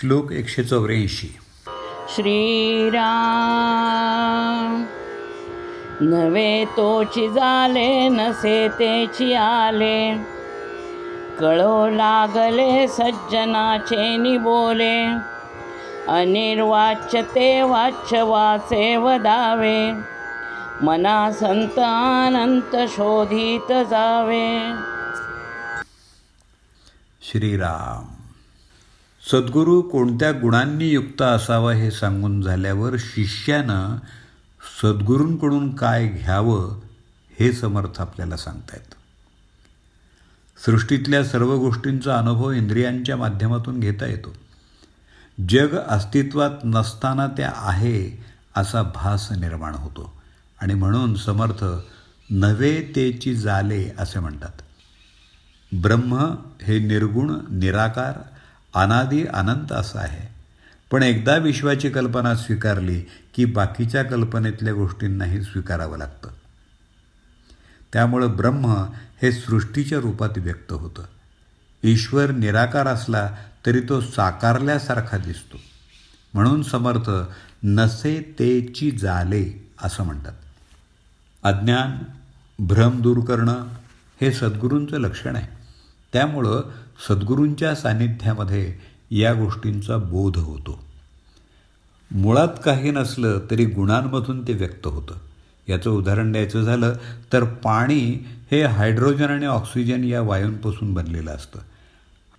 श्लोक एकशे चौऱ्याऐंशी. श्रीराम नवे तोची झाले नसे तेची आले. कळो लागले सज्जनाचे निबोले. अनिर्वाच्य ते वाच्य वाचे वदावे मना संत अनंत शोधित जावे. श्रीराम. सद्गुरू कोणत्या गुणांनी युक्त असावा हे सांगून झाल्यावर शिष्यानं सद्गुरूंकडून काय घ्यावं हे समर्थ आपल्याला सांगतायत. सृष्टीतल्या सर्व गोष्टींचा अनुभव इंद्रियांच्या माध्यमातून घेता येतो. जग अस्तित्वात नसताना त्या आहे असा भास निर्माण होतो. आणि म्हणून समर्थ नवे तेची जाले असे म्हणतात. ब्रह्म हे निर्गुण निराकार अनादी अनंत असा आहे. पण एकदा विश्वाची कल्पना स्वीकारली की बाकीच्या कल्पनेतल्या गोष्टींनाही स्वीकारावं लागतं. त्यामुळं ब्रह्म हे सृष्टीच्या रूपात व्यक्त होतं. ईश्वर निराकार असला तरी तो साकारल्यासारखा दिसतो. म्हणून समर्थ नसे तेची जाले असं म्हणतात. अज्ञान भ्रम दूर करणं हे सद्गुरूंचं लक्षण आहे. त्यामुळं सद्गुरूंच्या सान्निध्यामध्ये या गोष्टींचा बोध होतो. मुळात काही नसलं तरी गुणांमधून ते व्यक्त होतं. याचं उदाहरण द्यायचं झालं तर पाणी हे हायड्रोजन आणि ऑक्सिजन या वायूंपासून बनलेलं असतं.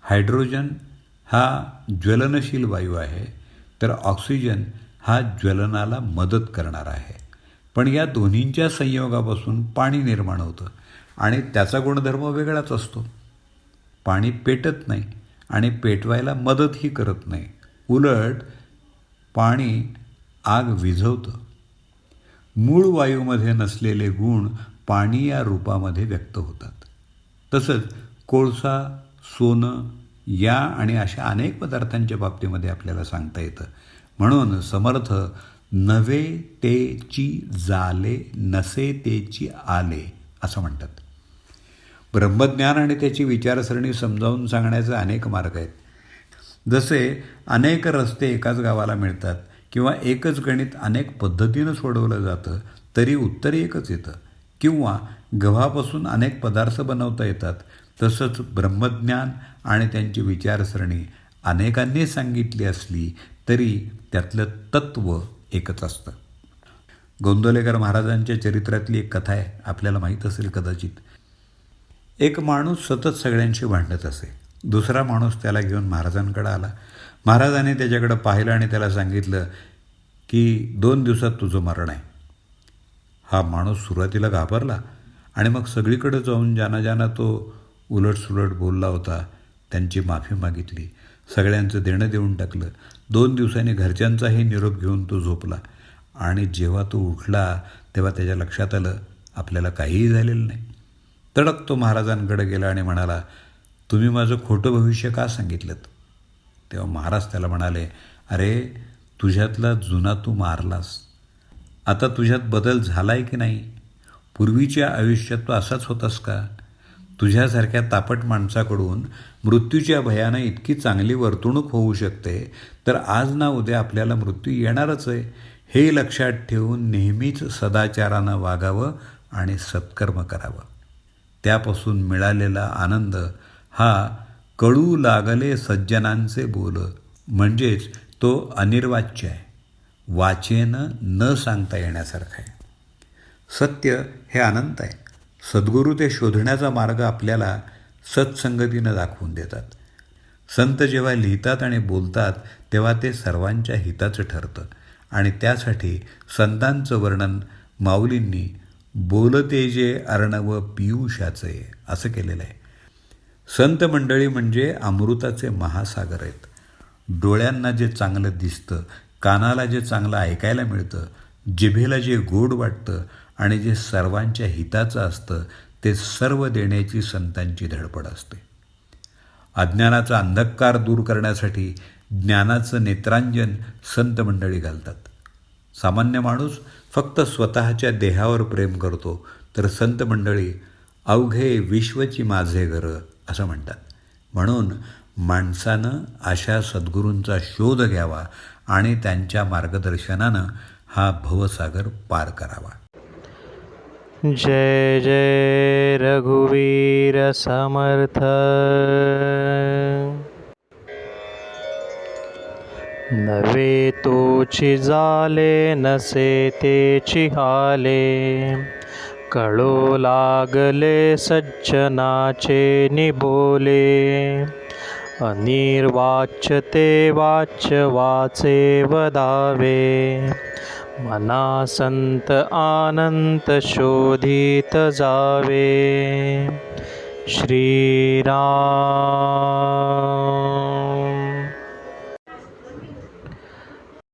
हायड्रोजन हा ज्वलनशील वायू आहे तर ऑक्सिजन हा ज्वलनाला मदत करणारा आहे. पण या दोन्हींच्या संयोगापासून पाणी निर्माण होतं आणि त्याचा गुणधर्म वेगळाच असतो. पाणी पेटत नाही आणि पेटवायला मदतही करत नाही. उलट पाणी आग विझवतं. मूळ वायूमध्ये नसलेले गुण पाणी या रूपामध्ये व्यक्त होतात. तसंच कोळसा सोनं या आणि अशा अनेक पदार्थांच्या बाबतीमध्ये आपल्याला सांगता येतं. म्हणून समर्थ नवे तेची जाले नसे तेची आले असं म्हणतात. ब्रह्मज्ञान आणि त्याची विचारसरणी समजावून सांगण्याचे अनेक मार्ग आहेत. जसे अनेक रस्ते एकाच गावाला मिळतात किंवा एकच गणित अनेक पद्धतीनं सोडवलं जातं तरी उत्तर एकच येतं. किंवा गव्हापासून अनेक पदार्थ बनवता येतात. तसंच ब्रह्मज्ञान आणि त्यांची विचारसरणी अनेकांनी सांगितली असली तरी त्यातलं तत्त्व एकच असतं. गोंदवलेकर महाराजांच्या चरित्रातली एक कथा आहे. आपल्याला माहीत असेल कदाचित. एक माणूस सतत सगळ्यांशी भांडत असे. दुसरा माणूस त्याला घेऊन महाराजांकडे आला. महाराजांनी त्याच्याकडं पाहिलं आणि त्याला सांगितलं की दोन दिवसात तुझं मरण आहे. हा माणूस सुरुवातीला घाबरला आणि मग सगळीकडे जाऊन ज्यांना ज्यांना तो उलटसुलट बोलला होता. त्यांची माफी मागितली. सगळ्यांचं देणं देऊन टाकलं. दोन दिवसांनी घरच्यांचाही निरोप घेऊन तो झोपला. आणि जेव्हा तो उठला तेव्हा त्याच्या लक्षात आलं आपल्याला काहीही झालेलं नाही. तडक तो महाराजांकडे गेला आणि म्हणाला तुम्ही माझं खोटं भविष्य का सांगितलं तेव्हा महाराज त्याला म्हणाले अरे तुझ्यातला जुना तू मारलास. आता तुझ्यात बदल झाला आहे की नाही? पूर्वीच्या आयुष्यात तू असाच होतास का? तुझ्यासारख्या तापट माणसाकडून मृत्यूच्या भयानं इतकी चांगली वर्तणूक होऊ शकते तर आज ना उद्या आपल्याला मृत्यू येणारच आहे. हे लक्षात ठेवून नेहमीच सदाचारानं वागावं आणि सत्कर्म करावं. त्यापासून मिळालेला आनंद हा कळू लागले सज्जनांचे बोल. म्हणजेच तो अनिर्वाच्य आहे. वाचेनं न सांगता येण्यासारखं आहे. सत्य हे अनंत आहे. सद्गुरू ते शोधण्याचा मार्ग आपल्याला सत्संगतीनं दाखवून देतात. संत जेव्हा लिहितात आणि बोलतात तेव्हा ते सर्वांच्या हिताचं ठरतं. आणि त्यासाठी संतांचं वर्णन माऊलींनी बोलते जे अर्णव पियुषाचे असं केलेलं आहे. संत मंडळी म्हणजे अमृताचे महासागर आहेत. डोळ्यांना जे चांगलं दिसतं कानाला जे चांगलं ऐकायला मिळतं जिभेला जे गोड वाटतं आणि जे सर्वांच्या हिताचं असतं ते सर्व देण्याची संतांची धडपड असते. अज्ञानाचा अंधकार दूर करण्यासाठी ज्ञानाचं नेत्रांजन संत मंडळी घालतात. सामान्य माणूस फक्त स्वतःच्या देहावर प्रेम करतो तर संत मंडळी अवघे विश्वची माझे घर असं म्हणतात. म्हणून माणसानं अशा सद्गुरूंचा शोध घ्यावा आणि त्यांच्या मार्गदर्शनानं हा भवसागर पार करावा. जय जय रघुवीर समर्थ. नवे तोची झाले नसे तेची हाले. कळो लागले सज्जनाचे निबोले. अनिर्वाच्य ते वाच्य वाचे वदावे. मना संत आनंत शोधित जावे. श्रीराम